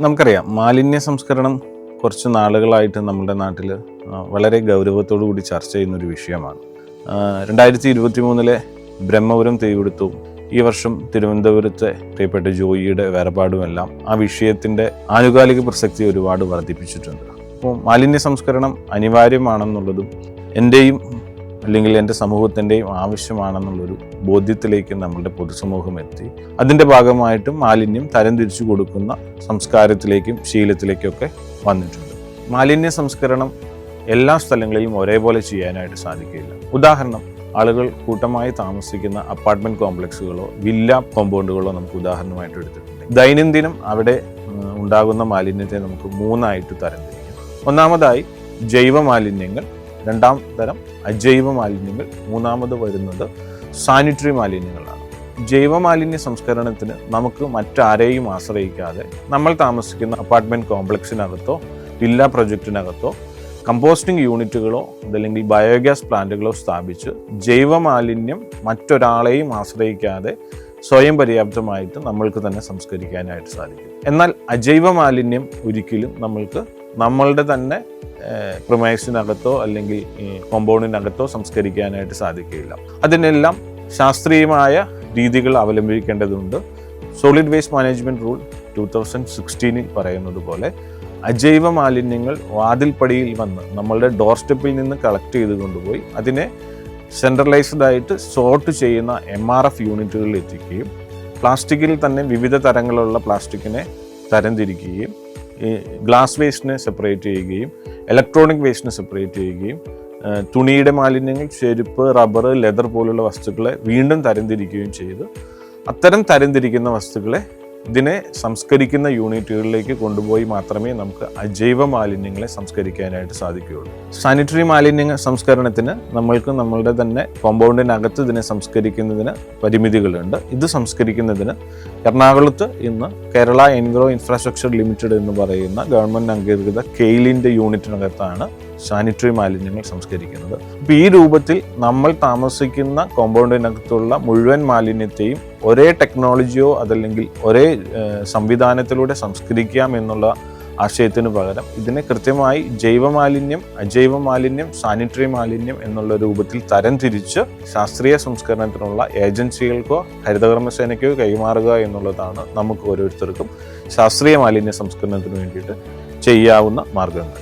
നമുക്കറിയാം മാലിന്യ സംസ്കരണം കുറച്ച് നാളുകളായിട്ട് നമ്മുടെ നാട്ടിൽ വളരെ ഗൗരവത്തോടു കൂടി ചർച്ച ചെയ്യുന്ന ഒരു വിഷയമാണ്. രണ്ടായിരത്തി ഇരുപത്തി മൂന്നിലെ ബ്രഹ്മപുരം തീപിടുത്തവും ഈ വർഷം തിരുവനന്തപുരത്തെ പ്രിയപ്പെട്ട ജോയിയുടെ വേർപാടുമെല്ലാം ആ വിഷയത്തിന്റെ ആനുകാലിക പ്രസക്തി ഒരുപാട് വർദ്ധിപ്പിച്ചിട്ടുണ്ട്. അപ്പോൾ മാലിന്യ സംസ്കരണം അനിവാര്യമാണെന്നുള്ളതും എന്റെയും അല്ലെങ്കിൽ എന്റെ സമൂഹത്തിന്റെയും ആവശ്യമാണെന്നുള്ളൊരു ബോധ്യത്തിലേക്ക് നമ്മളുടെ പൊതുസമൂഹം എത്തി. അതിന്റെ ഭാഗമായിട്ടും മാലിന്യം തരംതിരിച്ചു കൊടുക്കുന്ന സംസ്കാരത്തിലേക്കും ശീലത്തിലേക്കൊക്കെ വന്നിട്ടുണ്ട്. മാലിന്യ സംസ്കരണം എല്ലാ സ്ഥലങ്ങളിലും ഒരേപോലെ ചെയ്യാനായിട്ട് സാധിക്കില്ല. ഉദാഹരണം ആളുകൾ കൂട്ടമായി താമസിക്കുന്ന അപ്പാർട്ട്മെന്റ് കോംപ്ലക്സുകളോ വില്ല കോമ്പൗണ്ടുകളോ നമുക്ക് ഉദാഹരണമായിട്ട് എടുത്തിട്ടുണ്ട്. ദൈനംദിനം അവിടെ ഉണ്ടാകുന്ന മാലിന്യത്തെ നമുക്ക് മൂന്നായിട്ട് തരംതിരിക്കാം ഒന്നാമതായി ജൈവ മാലിന്യങ്ങൾ രണ്ടാം തരം അജൈവ മാലിന്യങ്ങൾ മൂന്നാമത് വരുന്നത് സാനിറ്ററി മാലിന്യങ്ങളാണ്. ജൈവ മാലിന്യ സംസ്കരണത്തിന് നമുക്ക് മറ്റാരെയും ആശ്രയിക്കാതെ നമ്മൾ താമസിക്കുന്ന അപ്പാർട്ട്മെന്റ് കോംപ്ലക്സിനകത്തോ വില്ല പ്രൊജക്റ്റിനകത്തോ കമ്പോസ്റ്റിംഗ് യൂണിറ്റുകളോ അതല്ലെങ്കിൽ ബയോഗ്യാസ് പ്ലാന്റുകളോ സ്ഥാപിച്ച് ജൈവ മാലിന്യം മറ്റൊരാളെയും ആശ്രയിക്കാതെ സ്വയം പര്യാപ്തമായിട്ട് നമ്മൾക്ക് തന്നെ സംസ്കരിക്കാനായിട്ട് സാധിക്കും. എന്നാൽ അജൈവ മാലിന്യം ഒരിക്കലും നമ്മൾക്ക് നമ്മളുടെ തന്നെ പ്രൊമൈസിനകത്തോ അല്ലെങ്കിൽ കോമ്പൗണ്ടിനകത്തോ സംസ്കരിക്കാനായിട്ട് സാധിക്കുകയില്ല. അതിനെല്ലാം ശാസ്ത്രീയമായ രീതികൾ അവലംബിക്കേണ്ടതുണ്ട്. Solid waste management rule two thousand സിക്സ്റ്റീനിൽ പറയുന്നത് പോലെ അജൈവ മാലിന്യങ്ങൾ വാതിൽപ്പടിയിൽ വന്ന് നമ്മളുടെ ഡോർ സ്റ്റെപ്പിൽ നിന്ന് കളക്ട് ചെയ്ത് കൊണ്ടുപോയി അതിനെ സെൻട്രലൈസ്ഡ് ആയിട്ട് സോർട്ട് ചെയ്യുന്ന എം ആർ എഫ് യൂണിറ്റുകളിൽ എത്തിക്കുകയും പ്ലാസ്റ്റിക്കിൽ തന്നെ വിവിധ തരങ്ങളുള്ള പ്ലാസ്റ്റിക്കിനെ തരംതിരിക്കുകയും ഗ്ലാസ് വേസ്റ്റിനെ സെപ്പറേറ്റ് ചെയ്യുകയും ഇലക്ട്രോണിക് വേസ്റ്റിനെ സെപ്പറേറ്റ് ചെയ്യുകയും തുണിയുടെ മാലിന്യങ്ങൾ ചെരുപ്പ് റബ്ബർ ലെതർ പോലുള്ള വസ്തുക്കളെ വീണ്ടും തരംതിരിക്കുകയും ചെയ്ത്. അത്തരം തരംതിരിക്കുന്ന വസ്തുക്കളെ ഇതിനെ സംസ്കരിക്കുന്ന യൂണിറ്റുകളിലേക്ക് കൊണ്ടുപോയി മാത്രമേ നമുക്ക് അജൈവ മാലിന്യങ്ങളെ സംസ്കരിക്കാനായിട്ട് സാധിക്കുകയുള്ളൂ. സാനിറ്ററി മാലിന്യ സംസ്കരണത്തിന് നമ്മൾക്ക് നമ്മളുടെ തന്നെ കോമ്പൗണ്ടിനകത്ത് ഇതിനെ സംസ്കരിക്കുന്നതിന് പരിമിതികളുണ്ട്. ഇത് സംസ്കരിക്കുന്നതിന് എറണാകുളത്ത് ഇന്ന് കേരള എൻഗ്രോ ഇൻഫ്രാസ്ട്രക്ചർ ലിമിറ്റഡ് എന്ന് പറയുന്ന ഗവൺമെന്റ് അംഗീകൃത കെയിലിന്റെ യൂണിറ്റിനകത്താണ് സാനിറ്ററി മാലിന്യങ്ങൾ സംസ്കരിക്കുന്നത്. അപ്പോൾ ഈ രൂപത്തിൽ നമ്മൾ താമസിക്കുന്ന കോമ്പൗണ്ടിനകത്തുള്ള മുഴുവൻ മാലിന്യത്തെയും ഒരേ ടെക്നോളജിയോ അതല്ലെങ്കിൽ ഒരേ സംവിധാനത്തിലൂടെ സംസ്കരിക്കാം എന്നുള്ള ആശയത്തിന് പകരം ഇതിനെ കൃത്യമായി ജൈവ മാലിന്യം അജൈവ മാലിന്യം സാനിറ്ററി മാലിന്യം എന്നുള്ള രൂപത്തിൽ തരംതിരിച്ച് ശാസ്ത്രീയ സംസ്കരണത്തിനുള്ള ഏജൻസികൾക്കോ ഹരിതകർമ്മസേനയ്ക്കോ കൈമാറുക എന്നുള്ളതാണ് നമുക്ക് ഓരോരുത്തർക്കും ശാസ്ത്രീയ മാലിന്യ സംസ്കരണത്തിന് വേണ്ടിയിട്ട് ചെയ്യാവുന്ന മാർഗങ്ങൾ.